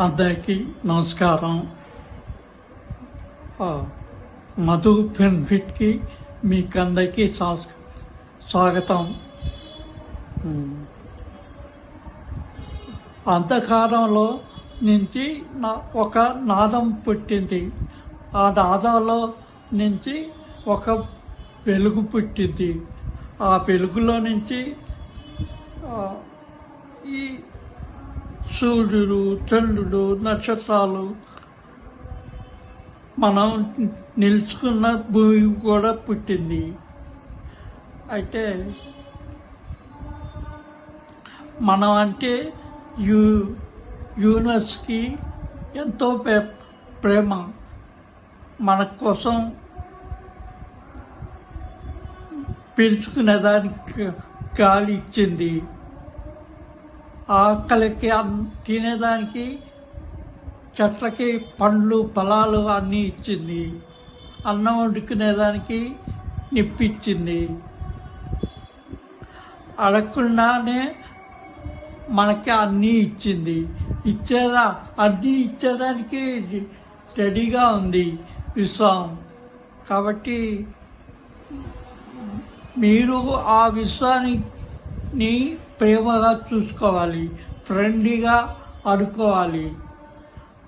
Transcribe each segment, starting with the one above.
అందరికీ నమస్కారం. మధు బెనిఫిట్కి మీకు అందరికీ స్వాగతం. అంధకారంలో నుంచి నా ఒక నాదం పుట్టింది. ఆ నాదంలో నుంచి ఒక వెలుగు పుట్టింది. ఆ వెలుగులో నుంచి ఈ సూర్యుడు చంద్రుడు నక్షత్రాలు మనం నిలుచుకున్న భూమి కూడా పుట్టింది. అయితే మనం అంటే యూ యూనివర్స్కి ఎంతో ప్రే- ప్రేమ. మన కోసం పీల్చుకునేదానికి గాలి ఇచ్చింది. ఆకలికి తినేదానికి చెట్లకి పండ్లు ఫలాలు అన్నీ ఇచ్చింది. అన్నం వండుకునేదానికి నిప్పిచ్చింది. అడగకుండానే మనకి అన్నీ ఇచ్చింది. ఇచ్చేదా? అన్నీ ఇచ్చేదానికి రెడీగా ఉంది విశ్వం. కాబట్టి మీరు ఆ నీ ప్రేమగా చూసుకోవాలి ఫ్రెండ్లీగా అనుకోవాలి.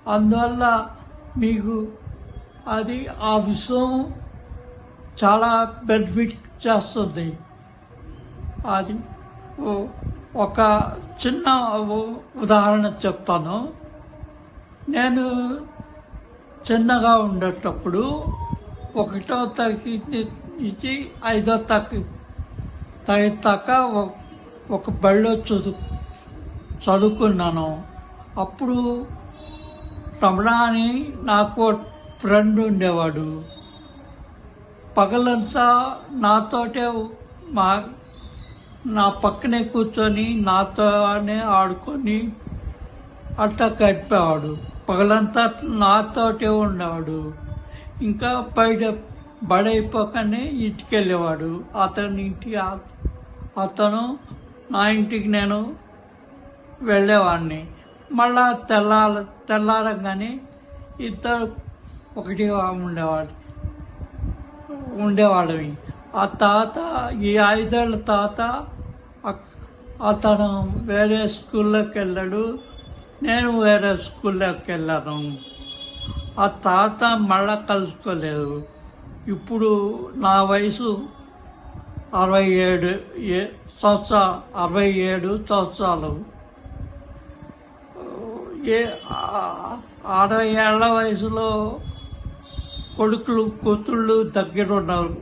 అందువల్ల మీకు అది ఆ విషయం చాలా బెనిఫిట్ చేస్తుంది. అది ఒక చిన్న ఉదాహరణ చెప్తాను. నేను చిన్నగా ఉండేటప్పుడు ఒకటో తరగతి నుంచి ఐదో తరగతి తరగతి దాకా ఒక బడిలో చదువు చదువుకున్నాను. అప్పుడు రమణ అని నాకు ఫ్రెండ్ ఉండేవాడు. పగలంతా నాతోటే మా నా పక్కనే కూర్చొని నాతోనే ఆడుకొని అట్టా గడిపేవాడు. పగలంతా నాతోటే ఉండేవాడు. ఇంకా బయట బడైపోకనే ఇంటికి వెళ్ళేవాడు అతని ఇంటి అతను నా ఇంటికి నేను వెళ్ళేవాడిని మళ్ళా తెల్లార తెల్లారంగానే ఇద్దరు ఒకటి ఉండేవాడు ఉండేవాళ్ళవి. ఆ తాత ఈ ఐదేళ్ళ తాత అతను వేరే స్కూల్లోకి వెళ్ళాడు నేను వేరే స్కూల్లోకి వెళ్ళాను ఆ తాత మళ్ళా కలుసుకోలేదు. ఇప్పుడు నా వయసు అరవై ఏడు ఏ సంవత్సరాలు అరవై ఏడు సంవత్సరాలు ఏ అరవై ఏళ్ళ వయసులో కొడుకులు కూతుళ్ళు దగ్గర ఉన్నారు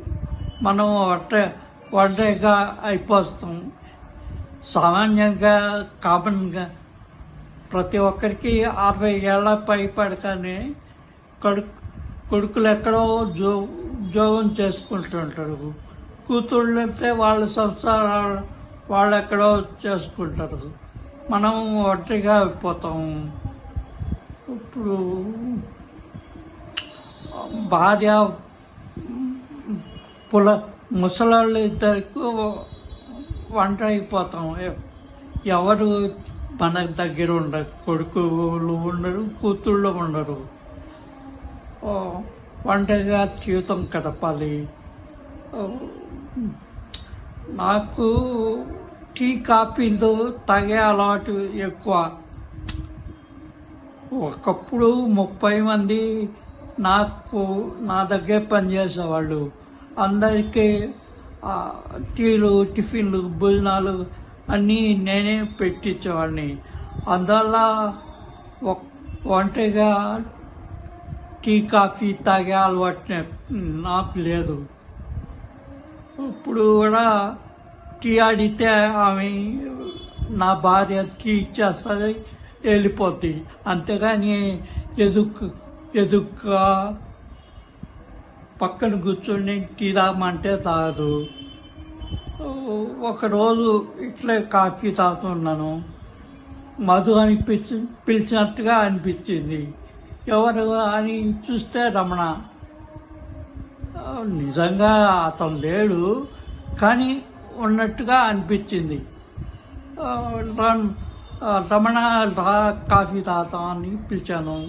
మనం ఒంట ఒంటరిగా అయిపోతాం. సామాన్యంగా కామన్గా. ప్రతి ఒక్కరికి అరవై ఏళ్ళ పై పడకనే కొడుకు కొడుకులు ఎక్కడో జో ఉద్యోగం చేసుకుంటుంటారు. కూతుళ్ళంటే వాళ్ళ సంసారాలు వాళ్ళు ఎక్కడో చేసుకుంటారు. మనం ఒంటరిగా అయిపోతాం. ఇప్పుడు భార్య పుల ముసలాళ్ళు ఇద్దరికి వంట అయిపోతాం. ఎవరు మన దగ్గర ఉండరు కొడుకులు ఉండరు కూతుళ్ళు ఉండరు. వంటగా ఒంటరిగా జీవితం గడపాలి. నాకు టీ కాఫీలు తాగే అలవాటు ఎక్కువ. ఒకప్పుడు ముప్పై మంది నాకు నా దగ్గర పనిచేసేవాళ్ళు. అందరికీ టీలు టిఫిన్లు భోజనాలు అన్నీ నేనే పెట్టించేవాడిని. అందువల్ల ఒంటరిగా టీ కాఫీ తాగే అలవాటు నాకు లేదు. ఇప్పుడు కూడా టీ అడిగితే ఆమె నా భార్య టీ ఇచ్చేస్తుంది వెళ్ళిపోద్ది. అంతేగాని ఎదుక్కు ఎదుక్క పక్కన కూర్చొని టీ తాగమంటే తాగదు. ఒకరోజు ఇట్లే కాఫీ తాగుతున్నాను. మధు అనిపించి పిలిచినట్టుగా అనిపించింది. ఎవరు అని చూస్తే రమణ నిజంగా అతను లేడు కానీ ఉన్నట్టుగా అనిపించింది. రమణ రా కాఫీ తాత అని పిలిచాను.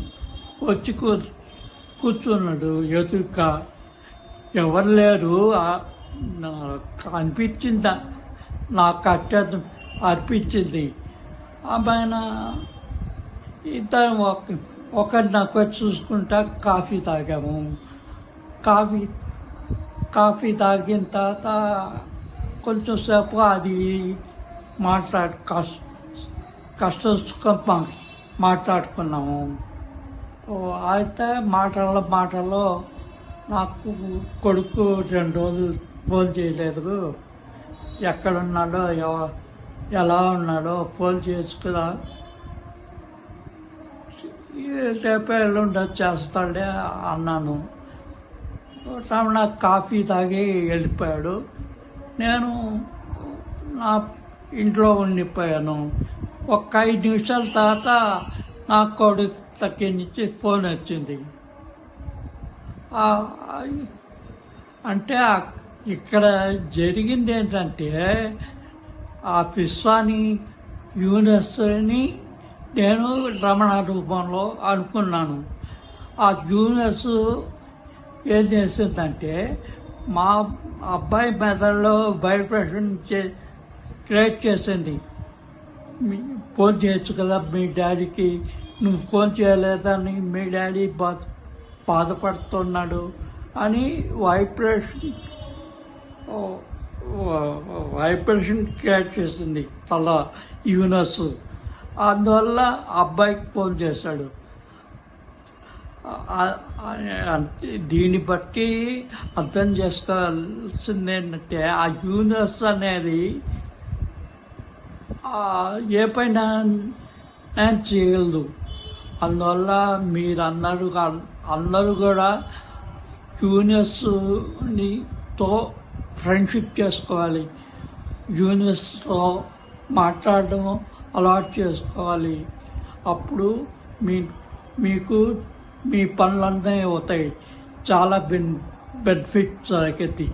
వచ్చి కూ కూర్చున్నాడు ఎదురుగా ఎవరు లేరు? నాకు అనిపించింది నాకు అత్యంత అనిపించింది. ఆమెన ఇద్దరం ఒక ఒకరినొకరు చూసుకుంటా కాఫీ తాగాము. కాఫీ కాఫీ తాగిన తర్వాత కొంచెం సేపు అది మాట్లాడు కష్ట కష్ట సుఖం మాట్లాడుకున్నాము అయితే మాటల మాటలో నాకు కొడుకు రెండు రోజులు ఫోన్ చేయలేదు ఎక్కడున్నాడో ఎవ- ఎలా ఉన్నాడో ఫోన్ చేసుకురా రేపు ఎల్లుండి చేస్తాడే అన్నాను రమణ కాఫీ తాగి వెళ్ళిపోయాడు. నేను నా ఇంట్లో ఉండిపోయాను. ఒక ఐదు నిమిషాల తర్వాత నా కొడుకు దగ్గర నుంచి ఫోన్ వచ్చింది. అంటే ఇక్కడ జరిగింది ఏంటంటే ఆ విశ్వాని యూనివర్సిటీని నేను రమణ రూపంలో అనుకున్నాను. ఆ యూనివర్స్ ఏం చేసిందంటే మా అబ్బాయి మెదడులో వైబ్రేషన్ చే క్రియేట్ చేసింది. ఫోన్ చేయొచ్చు కదా మీ డాడీకి నువ్వు ఫోన్ చేయలేదని మీ డాడీ బా బాధపడుతున్నాడు అని వైబ్రేషన్ వైబ్రేషన్ క్రియేట్ చేసింది తల యూనస్ అందువల్ల అబ్బాయికి ఫోన్ చేశాడు. దీన్ని బట్టి అర్థం చేసుకోవాల్సింది ఏంటంటే ఆ యూనివర్స్ అనేది ఏ పైన నేను చేయగలదు. అందువల్ల మీరు కా- అందరూ కూడా యూనివర్స్నితో ఫ్రెండ్షిప్ చేసుకోవాలి. యూనివర్స్తో మాట్లాడడం అలవాటు చేసుకోవాలి. అప్పుడు మీ మీకు మీ పనులన్నీ అవుతాయి. చాలా బెన్ బెనిఫిట్స్ అయితే